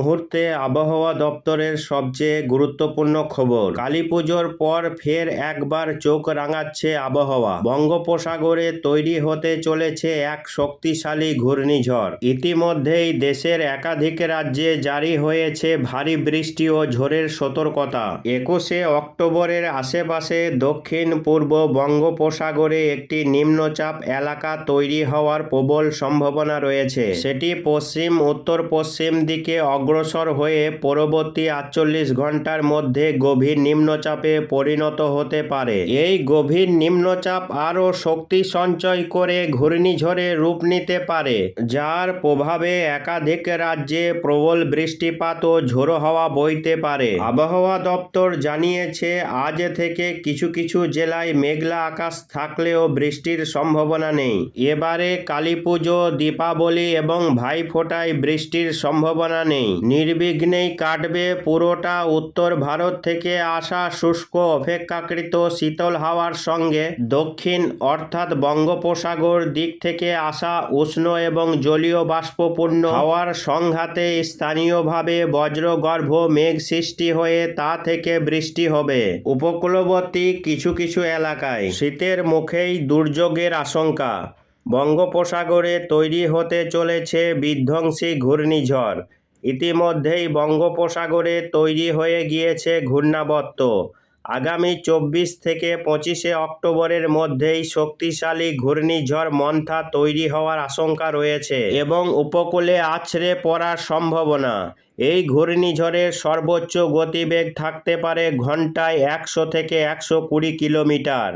মুহূর্তে আবহাওয়া দপ্তরের সবচেয়ে গুরুত্বপূর্ণ খবর। কালী পুজোর পর ফের একবার চোখ রাঙাচ্ছে আবহাওয়া। বঙ্গোপসাগরে তৈরি হতে চলেছে এক শক্তিশালী ঘূর্ণিঝড়। ইতিমধ্যেই দেশের একাধিক রাজ্যে জারি হয়েছে ভারী বৃষ্টি ও ঝড়ের সতর্কতা। একুশে অক্টোবরের আশেপাশে দক্ষিণ পূর্ব বঙ্গোপসাগরে একটি নিম্নচাপ এলাকা তৈরি হওয়ার প্রবল সম্ভাবনা রয়েছে। সেটি পশ্চিম উত্তর পশ্চিম দিকে অগ্রসর হয়ে পরবর্তী আটচল্লিশ ঘণ্টার মধ্যে গভীর নিম্নচাপে পরিণত হতে পারে। এই গভীর নিম্নচাপ আরও শক্তি সঞ্চয় করে ঘূর্ণিঝড়ে রূপ নিতে পারে, যার প্রভাবে একাধিক রাজ্যে প্রবল বৃষ্টিপাত ও ঝোড়ো হাওয়া বইতে পারে। আবহাওয়া দপ্তর জানিয়েছে, আজ থেকে কিছু কিছু জেলায় মেঘলা আকাশ থাকলেও বৃষ্টির সম্ভাবনা নেই। এবারে কালী পুজো দীপাবলি এবং ভাইফোঁটায় বৃষ্টির সম্ভাবনা নেই। নির্বিঘ্নেই কাটবে পুরোটা উত্তর ভারত থেকে আসা শুষ্ক অপেক্ষাকৃত শীতল হাওয়ার সঙ্গে দক্ষিণ অর্থাৎ বঙ্গোপসাগর দিক থেকে আসা উষ্ণ এবং জলীয় বাষ্পপূর্ণ হাওয়ার সংঘাতে স্থানীয়ভাবে বজ্রগর্ভ মেঘ সৃষ্টি হয়ে তা থেকে বৃষ্টি হবে। উপকূলবর্তী কিছু কিছু এলাকায় শীতের মুখেই দুর্যোগের আশঙ্কা। বঙ্গোপসাগরে তৈরি হতে চলেছে বিধ্বংসী ঘূর্ণিঝড়। ইতিমধ্যেই বঙ্গোপসাগরে তৈরি হয়ে গিয়েছে ঘূর্ণাবর্ত। আগামী চব্বিশ থেকে পঁচিশে অক্টোবরের মধ্যেই শক্তিশালী ঘূর্ণিঝড় মন্থা তৈরি হওয়ার আশঙ্কা রয়েছে এবং উপকূলে আছড়ে পড়ার সম্ভাবনা। এই ঘূর্ণিঝড়ের সর্বোচ্চ গতিবেগ থাকতে পারে ঘন্টায় একশো থেকে একশো কুড়ি কিলোমিটার।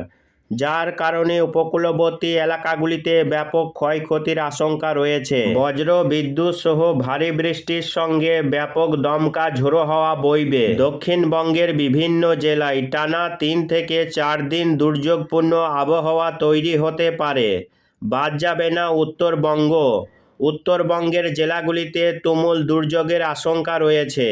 যার কারণে উপকূলবর্তী এলাকাগুলিতে ব্যাপক ক্ষয়ক্ষতির আশঙ্কা রয়েছে। বজ্র, বিদ্যুৎ সহ ভারী বৃষ্টির সঙ্গে ব্যাপক দমকা ঝোড়ো হওয়া বইবে। দক্ষিণবঙ্গের বিভিন্ন জেলায় টানা তিন থেকে চার দিন দুর্যোগপূর্ণ আবহাওয়া তৈরি হতে পারে। বাদ যাবে না উত্তরবঙ্গ। উত্তরবঙ্গের জেলাগুলিতে তুমুল দুর্যোগের আশঙ্কা রয়েছে।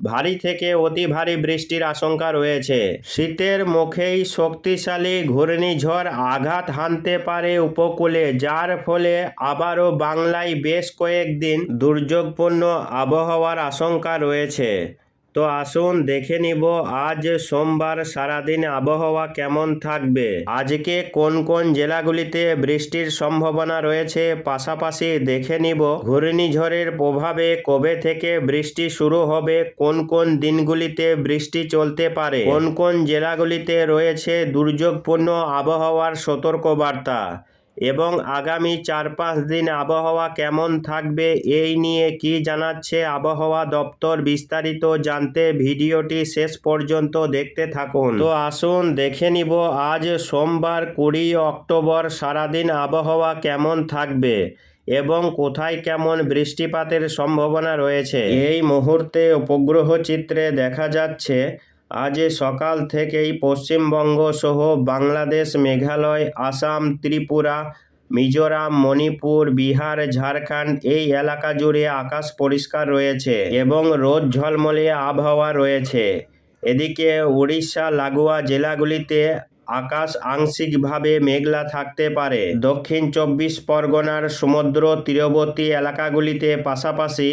ভারী থেকে অতি ভারী বৃষ্টির আশঙ্কা রয়েছে। শীতের মুখেই শক্তিশালী ঘূর্ণিঝড় আঘাত হানতে পারে উপকূলে, যার ফলে আবারও বাংলায় বেশ কয়েকদিন দুর্যোগপূর্ণ আবহাওয়ার আশঙ্কা রয়েছে। তো আসুন দেখে নিব, আজ সোমবার সারাদিন আবহাওয়া কেমন থাকবে? আজকে কোন কোন জেলাগুলিতে বৃষ্টির সম্ভাবনা রয়েছে? পাশাপাশি দেখে নিব, ঘূর্ণিঝড়ের প্রভাবে কবে থেকে বৃষ্টি শুরু হবে? কোন কোন দিনগুলিতে বৃষ্টি চলতে পারে? কোন কোন জেলাগুলিতে রয়েছে দুর্যোগপূর্ণ আবহাওয়ার সতর্কবার্তা? এবং আগামী চার পাঁচ দিন আবহাওয়া কেমন থাকবে এই নিয়ে কি জানাচ্ছে আবহাওয়া দপ্তর বিস্তারিত জানতে ভিডিওটি শেষ পর্যন্ত দেখতে থাকুন। তো আসুন দেখে নিব, আজ সোমবার কুড়ি অক্টোবর সারাদিন আবহাওয়া কেমন থাকবে এবং কোথায় কেমন বৃষ্টিপাতের সম্ভাবনা রয়েছে? এই মুহূর্তে উপগ্রহ চিত্রে দেখা যাচ্ছে আজ সকাল থেকেই পশ্চিমবঙ্গ সহ বাংলাদেশ, মেঘালয়, আসাম, ত্রিপুরা, মিজোরাম, মণিপুর, বিহার, ঝাড়খণ্ড এই এলাকা জুড়ে আকাশ পরিষ্কার রয়েছে এবং রোদ ঝলমলে আবহাওয়া রয়েছে। এদিকে উড়িষ্যা, লাগোয়া জেলাগুলিতে আকাশ আংশিকভাবে মেঘলা থাকতে পারে। দক্ষিণ চব্বিশ পরগনার সমুদ্র তীরবর্তী এলাকাগুলিতে পাশাপাশি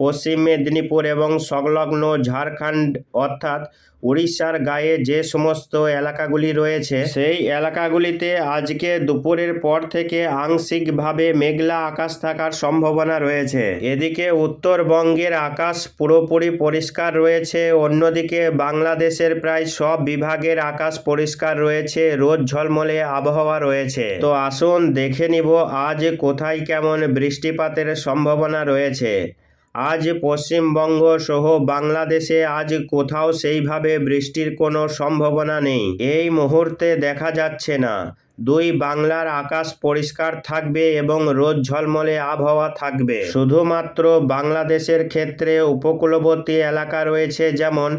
পশ্চিম মেদিনীপুর এবং সংলগ্ন ঝাড়খণ্ড অর্থাৎ উড়িষ্যার গায়ে যে সমস্ত এলাকাগুলি রয়েছে, সেই এলাকাগুলিতে আজকে দুপুরের পর থেকে আংশিকভাবে মেঘলা আকাশ থাকার সম্ভাবনা রয়েছে। এদিকে উত্তরবঙ্গের আকাশ পুরোপুরি পরিষ্কার রয়েছে, অন্যদিকে বাংলাদেশের প্রায় সব বিভাগের আকাশ পরিষ্কার রয়েছে, রোদ ঝলমলে আবহাওয়া রয়েছে। তো আসুন দেখে নিব আজ কোথায় কেমন বৃষ্টিপাতের সম্ভাবনা রয়েছে। আজ পশ্চিমবঙ্গ সহ বাংলাদেশে আজ কোথাও সেইভাবে বৃষ্টির কোনো সম্ভাবনা নেই। এই মুহূর্তে দেখা যাচ্ছে না। দুই বাংলার আকাশ পরিষ্কার থাকবে এবং রোদ ঝলমলে আবহাওয়া থাকবে। শুধুমাত্র বাংলাদেশের ক্ষেত্রে উপকূলবর্তী এলাকা রয়েছে যেমন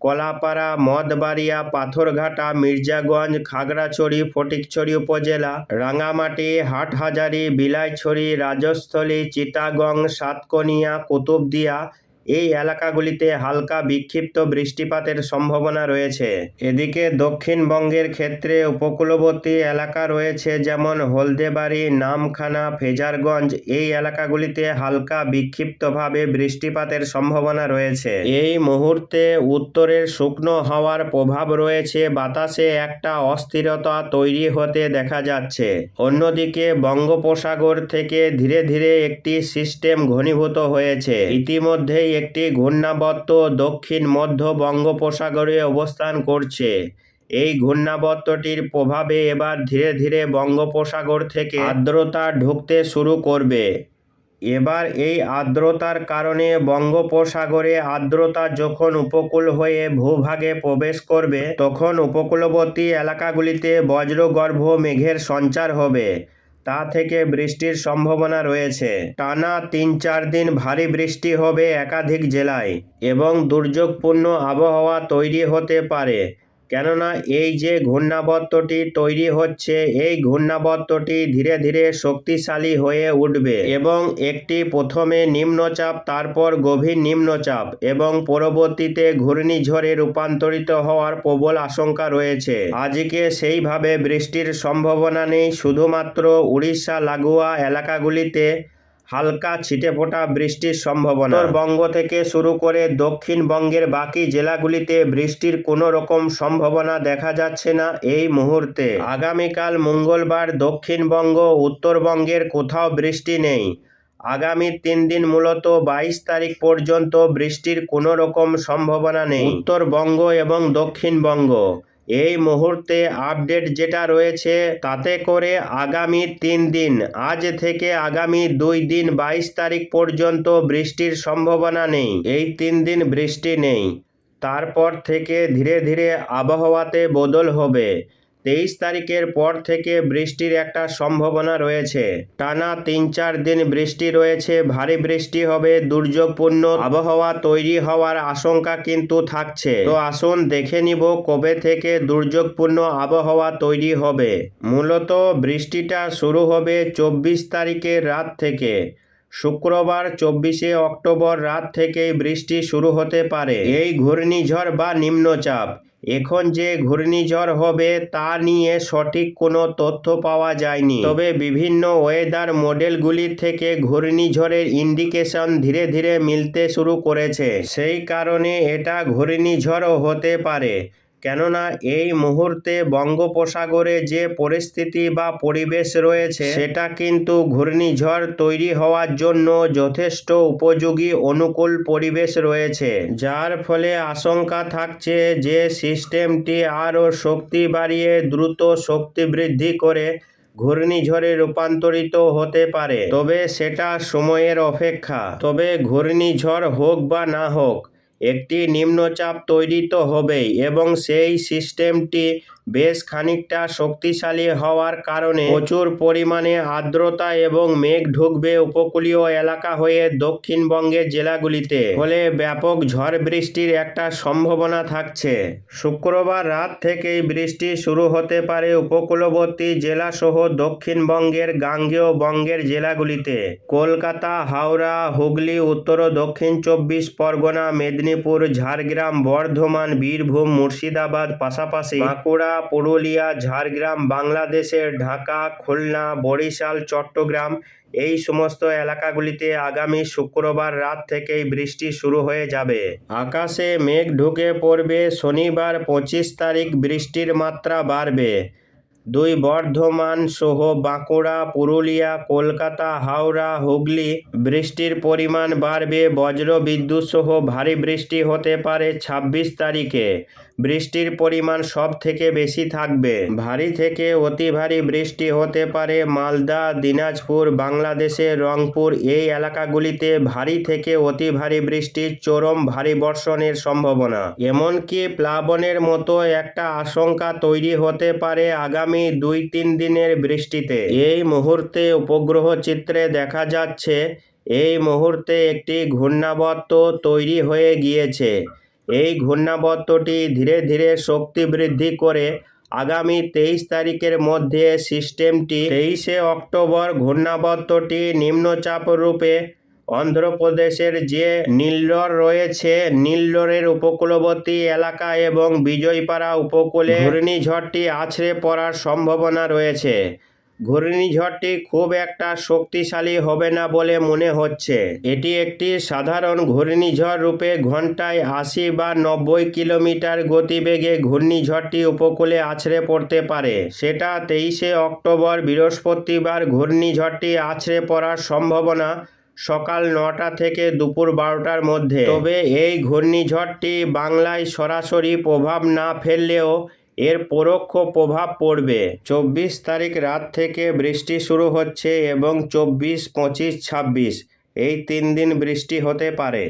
কলাপাড়া মদবাড়িয়া পাথরঘাটা মির্জাগঞ্জ খাগড়াছড়ি ফটিকছড়ি উপজেলা রাঙামাটি হাটহাজারি বিলাইছড়ি রাজস্থলী চিটাগং সাতকনিয়া কুতুবদিয়া এই এলাকাগুলিতে হালকা বিক্ষিপ্ত বৃষ্টিপাতের সম্ভাবনা রয়েছে। এদিকে দক্ষিণবঙ্গের ক্ষেত্রে উপকূলবর্তী এলাকা রয়েছে যেমন হলদেবাড়ি, নামখানা, ফেজারগঞ্জ। এই এলাকাগুলিতে হালকা বিক্ষিপ্তভাবে বৃষ্টিপাতের সম্ভাবনা রয়েছে। এই মুহূর্তে উত্তরের শুকনো হাওয়ার প্রভাব রয়েছে। বাতাসে একটা অস্থিরতা তৈরি হতে দেখা যাচ্ছে। অন্যদিকে বঙ্গোপসাগর থেকে ধীরে ধীরে একটি সিস্টেম ঘনীভূত হয়েছে। ইতিমধ্যেই একটি ঘূর্ণাবর্ত দক্ষিণ মধ্য বঙ্গোপসাগরে অবস্থান করছে। এই ঘূর্ণাবর্তটির প্রভাবে এবার ধীরে ধীরে বঙ্গোপসাগর থেকে আর্দ্রতা ঢুকতে শুরু করবে। এবার এই আর্দ্রতার কারণে বঙ্গোপসাগরে আর্দ্রতা যখন উপকূল হয়ে ভূভাগে প্রবেশ করবে, তখন উপকূলবর্তী এলাকাগুলিতে বজ্রগর্ভ মেঘের সঞ্চার হবে। তা থেকে বৃষ্টির সম্ভাবনা রয়েছে। টানা তিন চার দিন ভারী বৃষ্টি হবে একাধিক জেলায় এবং দুর্যোগপূর্ণ আবহাওয়া তৈরি হতে পারে। কেননা এই যে ঘূর্ণাবর্তটি তৈরি হচ্ছে, এই ঘূর্ণাবর্তটি ধীরে ধীরে শক্তিশালী হয়ে উঠবে এবং একটি প্রথমে নিম্নচাপ, তারপর গভীর নিম্নচাপ এবং পরবর্তীতে ঘূর্ণিঝড়ে রূপান্তরিত হওয়ার প্রবল আশঙ্কা রয়েছে। আজকে সেইভাবে বৃষ্টির সম্ভাবনা নেই। শুধুমাত্র উড়িষ্যা, লাগোয়া এলাকাগুলিতে হালকা ছিটেফোঁটা বৃষ্টির সম্ভাবনা। উত্তরবঙ্গ থেকে শুরু করে দক্ষিণবঙ্গের বাকি জেলাগুলিতে বৃষ্টির কোনো রকম সম্ভাবনা দেখা যাচ্ছে না এই মুহূর্তে। আগামীকাল মঙ্গলবার দক্ষিণবঙ্গ উত্তরবঙ্গের কোথাও বৃষ্টি নেই। আগামী তিন দিন মূলত বাইশ তারিখ পর্যন্ত বৃষ্টির কোনো রকম সম্ভাবনা নেই। উত্তরবঙ্গ এবং দক্ষিণবঙ্গ এই মুহূর্তে আপডেট যেটা রয়েছে তাতে করে আগামী তিন দিন, আজ থেকে আগামী দুই দিন বাইশ তারিখ পর্যন্ত বৃষ্টির সম্ভাবনা নেই। এই তিন দিন বৃষ্টি নেই। তারপর থেকে ধীরে ধীরে আবহাওয়াতে বদল হবে। তেইশ তারিখের পর থেকে বৃষ্টির একটা সম্ভাবনা রয়েছে। টানা তিন চার দিন বৃষ্টি রয়েছে, ভারী বৃষ্টি হবে, দুর্যোগপূর্ণ আবহাওয়া তৈরি হওয়ার আশঙ্কা কিন্তু থাকছে। তো আসুন দেখে নিব কবে থেকে দুর্যোগপূর্ণ আবহাওয়া তৈরি হবে। মূলত বৃষ্টিটা শুরু হবে চব্বিশ তারিখের রাত থেকে। শুক্রবার চব্বিশে অক্টোবর রাত থেকেই বৃষ্টি শুরু হতে পারে। এই ঘূর্ণিঝড় বা নিম্নচাপ এখন যে ঘূর্ণিঝড় হবে তা নিয়ে সঠিক কোনো তথ্য পাওয়া যায়নি। তবে বিভিন্ন ওয়েদার মডেলগুলি থেকে ঘূর্ণিঝড়ের ইন্ডিকেশন ধীরে ধীরে মিলতে শুরু করেছে। সেই কারণে এটা ঘূর্ণিঝড়ও হতে পারে। কেননা এই মুহূর্তে বঙ্গোপসাগরে যে পরিস্থিতি বা পরিবেশ রয়েছে, সেটা কিন্তু ঘূর্ণিঝড় তৈরি হওয়ার জন্য যথেষ্ট উপযোগী অনুকূল পরিবেশ রয়েছে। যার ফলে আশঙ্কা থাকছে যে সিস্টেমটি আরও শক্তি বাড়িয়ে দ্রুত শক্তি বৃদ্ধি করে ঘূর্ণিঝড়ে রূপান্তরিত হতে পারে। তবে সেটা সময়ের অপেক্ষা। তবে ঘূর্ণিঝড় হোক বা না হোক একটি নিম্নচাপ তৈরি তো হবেই এবং সেই সিস্টেমটি বেশ খানিকটা শক্তিশালী হওয়ার কারণে প্রচুর পরিমাণে আর্দ্রতা এবং মেঘ ঢুকবে উপকূলীয় এলাকা হয়ে দক্ষিণবঙ্গের জেলাগুলিতে। ফলে ব্যাপক ঝড় বৃষ্টির একটা সম্ভাবনা থাকছে। শুক্রবার রাত থেকেই বৃষ্টি শুরু হতে পারে উপকূলবর্তী জেলাসহ দক্ষিণবঙ্গের গাঙ্গেয় বঙ্গের জেলাগুলিতে। কলকাতা, হাওড়া, হুগলি, উত্তর ও দক্ষিণ চব্বিশ পরগনা মেদিনীপুর, ঝাড়গ্রাম, বর্ধমান, বীরভূম, মুর্শিদাবাদ, পাশাপাশি বাঁকুড়া, পুরুলিয়া, ঝাড়গ্রাম, বাংলাদেশের ঢাকা, খুলনা, বরিশাল, চট্টগ্রাম এই সমস্ত এলাকাগুলিতে আগামী শুক্রবার রাত থেকেই বৃষ্টি শুরু হয়ে যাবে। আকাশে মেঘ ঢুকে পড়বে, শনিবার পঁচিশ তারিখ বৃষ্টির মাত্রা বাড়বে। দুই বর্ধমান সহ বাঁকুড়া, পুরুলিয়া, কলকাতা, হাওড়া, হুগলি। বৃষ্টির পরিমাণ বাড়বে বজ্র বিদ্যুৎ সহ ভারী বৃষ্টি হতে পারে ছাব্বিশ তারিখে। বৃষ্টির পরিমাণ সব থেকে বেশি থাকবে। ভারী থেকে অতি ভারী বৃষ্টি হতে পারে মালদা, দিনাজপুর বাংলাদেশের রংপুর। এই এলাকাগুলিতে ভারী থেকে অতি ভারী বৃষ্টির চরম ভারী বর্ষণের সম্ভাবনা। এমনকি প্লাবনের মতো একটা আশঙ্কা তৈরি হতে পারে আগামী দুই তিন দিনের বৃষ্টিতে। এই মুহূর্তে উপগ্রহ চিত্রে দেখা যাচ্ছে, এই মুহূর্তে একটি ঘূর্ণাবর্ত তৈরি হয়ে গিয়েছে। এই ঘূর্ণাবর্তটি ধীরে ধীরে শক্তি বৃদ্ধি করে আগামী তেইশ তারিখের মধ্যে সিস্টেমটি তেইশে অক্টোবর ঘূর্ণাবর্তটি নিম্নচাপ রূপে অন্ধ্রপ্রদেশের যে নীলর রয়েছে নীলরের উপকূলবর্তী এলাকা এবং বিজয়পাড়া উপকূলে ঘূর্ণিঝড়টি আছড়ে পড়ার সম্ভাবনা রয়েছে। ঘূর্ণিঝড়টি খুব একটা শক্তিশালী হবে না বলে মনে হচ্ছে। এটি একটি সাধারণ ঘূর্ণিঝড় রূপে ঘন্টায় আশি বা নব্বই কিলোমিটার গতিবেগে ঘূর্ণিঝড়টি উপকূলে আছড়ে পড়তে পারে। সেটা তেইশে অক্টোবর বৃহস্পতিবার ঘূর্ণিঝড়টি আছড়ে পড়ার সম্ভাবনা সকাল নটা থেকে দুপুর বারোটার মধ্যে। তবে এই ঘূর্ণিঝড়টি বাংলায় সরাসরি প্রভাব না ফেললেও এর পরোক্ষ প্রভাব পড়বে। চব্বিশ তারিখ রাত থেকে বৃষ্টি শুরু হচ্ছে এবং চব্বিশ, পঁচিশ, ছাব্বিশ, এই তিন দিন বৃষ্টি হতে পারে।